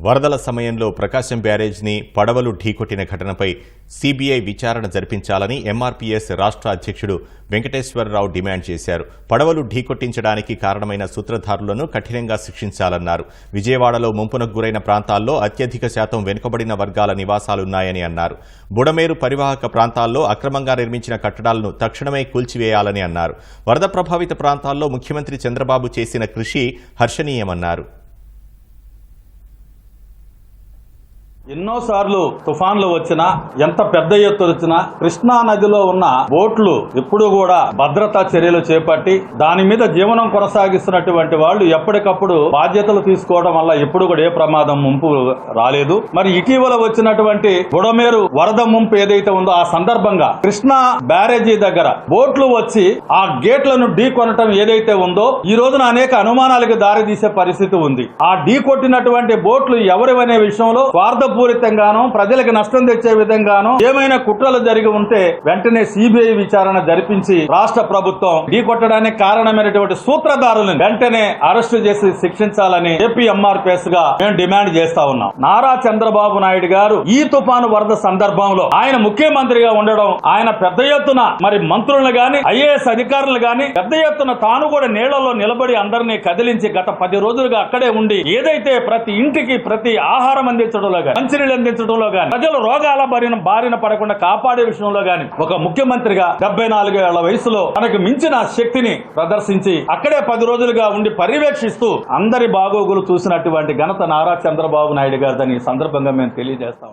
వరదల సమయంలో ప్రకాశం బ్యారేజ్ని పడవలు ఢీకొట్టిన ఘటనపై సీబీఐ విచారణ జరిపించాలని ఎంఆర్పీఎస్ రాష్ట్ర అధ్యక్షుడు వెంకటేశ్వరరావు డిమాండ్ చేశారు. పడవలు ఢీకొట్టించడానికి కారణమైన సూత్రధారులను కఠినంగా శిక్షించాలన్నారు. విజయవాడలో ముంపునకు గురైన ప్రాంతాల్లో అత్యధిక శాతం వెనుకబడిన వర్గాల నివాసాలున్నాయని అన్నారు. బుడమేరు పరివాహక ప్రాంతాల్లో అక్రమంగా నిర్మించిన కట్టడాలను తక్షణమే కూల్చివేయాలని అన్నారు. వరద ప్రభావిత ప్రాంతాల్లో ముఖ్యమంత్రి చంద్రబాబు చేసిన కృషి హర్షణీయమన్నారు. ఎన్నోసార్లు తుఫాన్లు వచ్చినా ఎంత పెద్ద ఎత్తున వచ్చినా కృష్ణా నదిలో ఉన్న బోట్లు ఎప్పుడూ కూడా భద్రతా చర్యలు చేపట్టి దాని మీద జీవనం కొనసాగిస్తున్నటువంటి వాళ్ళు ఎప్పటికప్పుడు బాధ్యతలు తీసుకోవడం వల్ల ఎప్పుడు కూడా ఏ ప్రమాదం ముంపు రాలేదు. మరి ఇటీవల వచ్చినటువంటి బుడమేరు వరద ముంపు ఏదైతే ఉందో ఆ సందర్భంగా కృష్ణా బ్యారేజీ దగ్గర బోట్లు వచ్చి ఆ గేట్లను ఢీ కొనటం ఏదైతే ఉందో ఈ రోజున అనేక అనుమానాలకు దారితీసే పరిస్థితి ఉంది. ఆ ఢీ కొట్టినటువంటి బోట్లు ఎవరివనే విషయంలో స్వార్థపూరితంగానూ ప్రజలకు నష్టం తెచ్చే విధంగానో ఏమైనా కుట్రలు జరిగి ఉంటే వెంటనే సిబిఐ విచారణ జరిపించి రాష్ట్ర ప్రభుత్వం ఢీ కొట్టడానికి కారణమైనటువంటి సూత్రధారులను వెంటనే అరెస్టు చేసి శిక్షించాలని ఏపీఎంఆర్పిఎస్గా మేము డిమాండ్ చేస్తా ఉన్నాం. నారా చంద్రబాబు నాయుడు గారు ఈ తుఫాను వరద సందర్భంలో ఆయన ముఖ్యమంత్రిగా ఉండడం ఆయన పెద్ద ఎత్తున మరి మంత్రులను గాని ఐఏఎస్ అధికారులు గాని పెద్ద ఎత్తున తాను కూడా నీళ్ళలో నిలబడి అందరినీ కదిలించి గత పది రోజులుగా అక్కడే ఉండి ఏదైతే ప్రతి ఇంటికి ప్రతి ఆహారం అందించడంలో గాని మంచినీళ్ళు అందించడంలో కానీ ప్రజలు రోగాల బారిన బారిన పడకుండా కాపాడే విషయంలో గాని ఒక ముఖ్యమంత్రిగా డెబ్బై నాలుగు ఏళ్ళ వయసులో తనకు మించిన శక్తిని ప్రదర్శించి అక్కడే పది రోజులుగా ఉండి పర్యవేక్షిస్తూ అందరి బాగోగులు చూసినటువంటి ఘనత నారా చంద్రబాబు నాయుడు గారిదని ఈ సందర్భంగా మేము తెలియజేస్తాం.